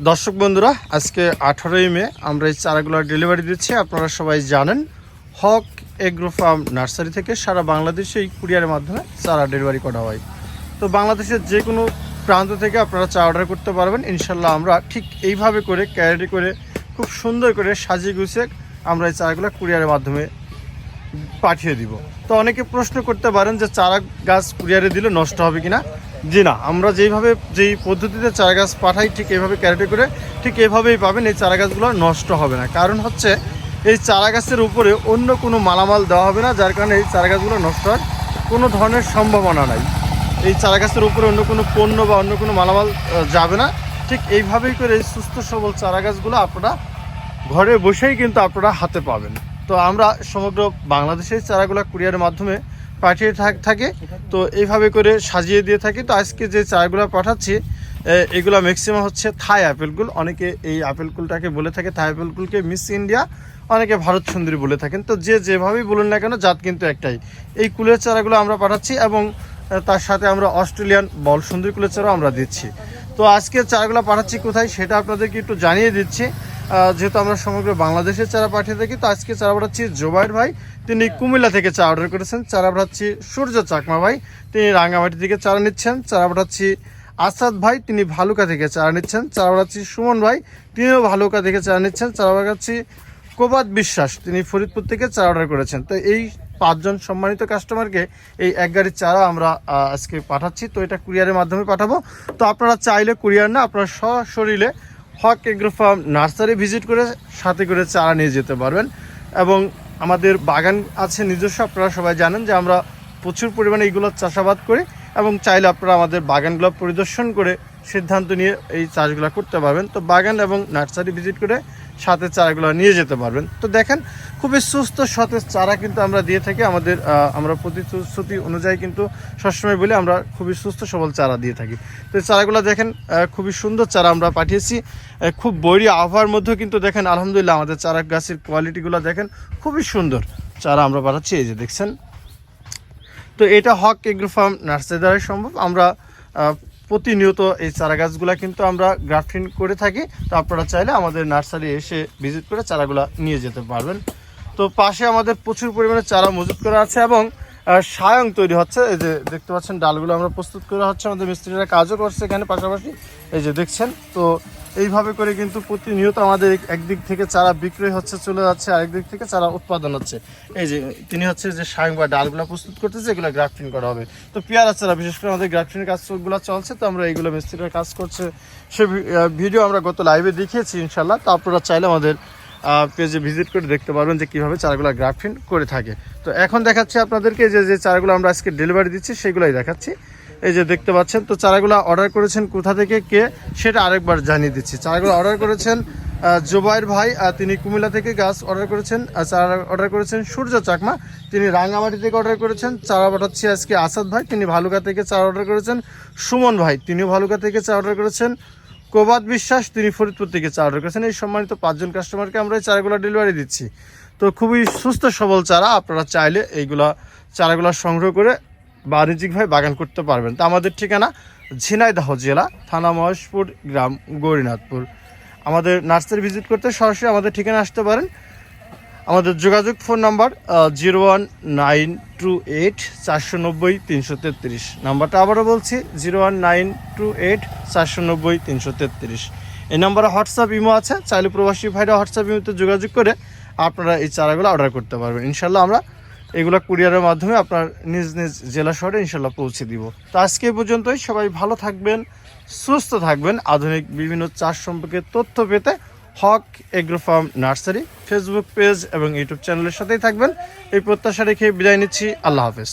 দর্শক বন্ধুরা, আজকে আঠারোই মে, আমরা এই চারাগুলো ডেলিভারি দিচ্ছি। আপনারা সবাই জানেন, হক এগ্রো ফার্ম নার্সারি থেকে সারা বাংলাদেশে এই কুরিয়ারের মাধ্যমে চারা ডেলিভারি করা হয়। তো বাংলাদেশের যে কোনো প্রান্ত থেকে আপনারা চা অর্ডার করতে পারবেন। ইনশাল্লাহ আমরা ঠিক এইভাবে করে ক্যারেটি করে, খুব সুন্দর করে সাজিয়ে গুছিয়ে আমরা এই চারাগুলো কুরিয়ারের মাধ্যমে পাঠিয়ে দিব। তো অনেকে প্রশ্ন করতে পারেন যে চারা গাছ কুরিয়ারে দিলে নষ্ট হবে কিনা। জি না, আমরা যেইভাবে যেই পদ্ধতিতে চারা গাছ পাঠাই, ঠিক এইভাবে ক্যারেটে করে, ঠিক এভাবেই পাবেন, এই চারা গাছগুলো নষ্ট হবে না। কারণ হচ্ছে, এই চারা গাছের উপরে অন্য কোনো মালামাল দেওয়া হবে না, যার কারণে এই চারা গাছগুলো নষ্ট হওয়ার কোনো ধরনের সম্ভাবনা নাই। এই চারা গাছের উপরে অন্য কোনো পণ্য বা অন্য কোনো মালামাল যাবে না। ঠিক এইভাবেই করে এই সুস্থ সবল চারা গাছগুলো আপনারা ঘরে বসেই কিন্তু আপনারা হাতে পাবেন। তো আমরা সমগ্র বাংলাদেশের চারাগুলো কুরিয়ারের মাধ্যমে পাঠিয়ে থাক তো এইভাবে করে সাজিয়ে দিয়ে থাকি। তো আজকে যে চারাগুলো পাঠাচ্ছি এগুলো ম্যাক্সিমাম হচ্ছে থাই অ্যাপেলগুল অনেকে এই আপেলগুলটাকে বলে থাকে থাই অ্যাপেলগুলকে মিস ইন্ডিয়া অনেকে ভারত সুন্দরী বলে থাকেন। তো যে যেভাবেই বলুন না কেন, জাত কিন্তু একটাই। এই কুলের চারাগুলো আমরা পাঠাচ্ছি এবং তার সাথে আমরা অস্ট্রেলিয়ান বল সুন্দরী কুলের চারাও আমরা দিচ্ছি। তো আজকে চারাগুলো পাঠাচ্ছি কোথায়, সেটা আপনাদেরকে একটু জানিয়ে দিচ্ছি। যেহেতু আমরা সমগ্র বাংলাদেশের চারা পাঠিয়ে থাকি, তো আজকে চারা পাঠাচ্ছি জোবাইর ভাই। তিনি কুমিল্লা থেকে চা অর্ডার করেছেন। চারা পাঠাচ্ছি সূর্য চাকমা ভাই। তিনি রাঙ্গামাটি থেকে চারা নিচ্ছেন। চারা পাঠাচ্ছি আসাদ ভাই। তিনি ভালুকা থেকে চারা নিচ্ছেন। চারা পাঠাচ্ছি সুমন ভাই। তিনিও ভালুকা থেকে চারা নিচ্ছেন। চারা পাঠাচ্ছি কোবাদ বিশ্বাস। তিনি ফরিদপুর থেকে চারা অর্ডার করেছেন। তো এই পাঁচজন সম্মানিত কাস্টমারকে এই এক গাড়ির চারা আমরা আজকে পাঠাচ্ছি। তো এটা কুরিয়ারের মাধ্যমে পাঠাবো। তো আপনারা চাইলে কুরিয়ার না, আপনারা সশরীরে Hoque agro farm nursery visit করে সাথে করে চারা নিয়ে যেতে পারবেন। এবং আমাদের বাগান আছে নিজস্ব, আপনারা সবাই জানেন যে আমরা প্রচুর পরিমাণে এইগুলো চাষাবাদ করি এবং চাইলে আপনারা আমাদের বাগানগুলো পরিদর্শন করে সিদ্ধান্ত নিয়ে এই চাষগুলো করতে পারবেন। তো বাগান এবং নার্সারি ভিজিট করে সাথে চারাগুলো নিয়ে যেতে পারবেন। তো দেখেন খুবই সুস্থ, সতেজ চারা কিন্তু আমরা দিয়ে থাকি। আমাদের আমরা প্রতিশ্রুতি অনুযায়ী কিন্তু সবসময় বলে আমরা খুবই সুস্থ, সবল চারা দিয়ে থাকি। তো এই চারাগুলো দেখেন খুবই সুন্দর চারা আমরা পাঠিয়েছি। খুব বৈরী আবহাওয়ার মধ্যেও কিন্তু দেখেন, আলহামদুলিল্লাহ আমাদের চারা গাছের কোয়ালিটিগুলো দেখেন, খুবই সুন্দর চারা আমরা পাঠাচ্ছি। এই যে দেখছেন। তো এটা হক এগ্রো ফার্ম নার্সারি দ্বারাই সম্ভব। আমরা প্রতিনিয়ত এই চারা গাছগুলা কিন্তু আমরা গ্রাফটিং করে থাকি। তো আপনারা চাইলে আমাদের নার্সারি এসে ভিজিট করে চারাগুলা নিয়ে যেতে পারবেন। তো পাশে আমাদের প্রচুর পরিমাণে চারা মজুত করা আছে এবং সায়ং তৈরি হচ্ছে। এই যে দেখতে পাচ্ছেন, ডালগুলো আমরা প্রস্তুত করা হচ্ছে আমাদের মিস্ত্রিরা কাজও করছে এখানে পাশাপাশি। এই যে দেখছেন, তো এইভাবে করে কিন্তু প্রতিনিয়ত আমাদের একদিক থেকে চারা বিক্রয় হচ্ছে, চলে যাচ্ছে, আরেক দিক থেকে চারা উৎপাদন হচ্ছে। এই যে তিনি হচ্ছে যে সায়ং বা ডালগুলো প্রস্তুত করতেছে, এগুলো গ্রাফটিং করা হবে। তো পেয়ারা চারা, বিশেষ করে আমাদের গ্রাফটিং কাজগুলো চলছে, তো আমরা এইগুলো মিস্ত্রিরা কাজ করছে। সে ভিডিও আমরা গত লাইভে দেখিয়েছি ইনশাল্লাহ তো আপনারা চাইলে আমাদের পেজে ভিজিট করে দেখতে পারবেন যে কীভাবে চারাগুলো গ্রাফটিং করে থাকে। তো এখন দেখাচ্ছি আপনাদেরকে যে যে চারাগুলো আমরা আজকে ডেলিভারি দিচ্ছি, সেগুলোই দেখাচ্ছি। এই যে দেখতে পাচ্ছেন, তো চারাগুলো অর্ডার করেছেন কোথা থেকে, কে, সেটা আরেকবার জানিয়ে দিচ্ছি। চারাগুলো অর্ডার করেছেন জোবাইর ভাই তিনি কুমিল্লা থেকে গাছ অর্ডার করেছেন চারা অর্ডার করেছেন সূর্য চাকমা, তিনি রাঙ্গামাটি থেকে অর্ডার করেছেন, চারা পাঠাচ্ছি আজকে আসাদ ভাই, তিনি ভালুকা থেকে চারা অর্ডার করেছেন সুমন ভাই, তিনিও ভালুকা থেকে চা অর্ডার করেছেন কোবাদ বিশ্বাস, তিনি ফরিদপুর থেকে চা অর্ডার করেছেন। এই সম্মানিত পাঁচজন কাস্টমারকে আমরা এই চারাগুলো ডেলিভারি দিচ্ছি। তো খুবই সুস্থ, সবল চারা, আপনারা চাইলে এইগুলা চারাগুলো সংগ্রহ করে বাণিজ্যিকভাবে বাগান করতে পারবেন। তো আমাদের ঠিকানা ঝিনাইদহ জেলা, থানা মহেশপুর, গ্রাম গৌরীনাথপুর। আমাদের নার্সারি ভিজিট করতে সরাসরি আমাদের ঠিকানা আসতে পারেন। আমাদের যোগাযোগ phone number zero one nine two eight চারশো নব্বই তিনশো তেত্রিশ। নাম্বারটা আবারও বলছি, zero one nine two eight চারশো নব্বই তিনশো তেত্রিশ। এই নাম্বারে হোয়াটসঅ্যাপ ইমো আছে, চাইলে প্রবাসী ভাইরা হোয়াটসঅ্যাপ ইমোতে যোগাযোগ করে আপনারা এই চারাগুলো অর্ডার করতে পারবেন। ইনশাল্লাহ আমরা এগুলো কুরিয়ারের মাধ্যমে আপনার নিজ নিজ জেলা শহরে ইনশাল্লাহ পৌঁছে দিব। তো আজকে পর্যন্তই, সবাই ভালো থাকবেন, সুস্থ থাকবেন। আধুনিক বিভিন্ন চাষ সম্পর্কে তথ্য পেতে Hoque agro farm nursery, Facebook page এবং ইউটিউব চ্যানেলের সাথেই থাকবেন। এই প্রত্যাশা রেখে বিদায় নিচ্ছি। আল্লাহ হাফেজ।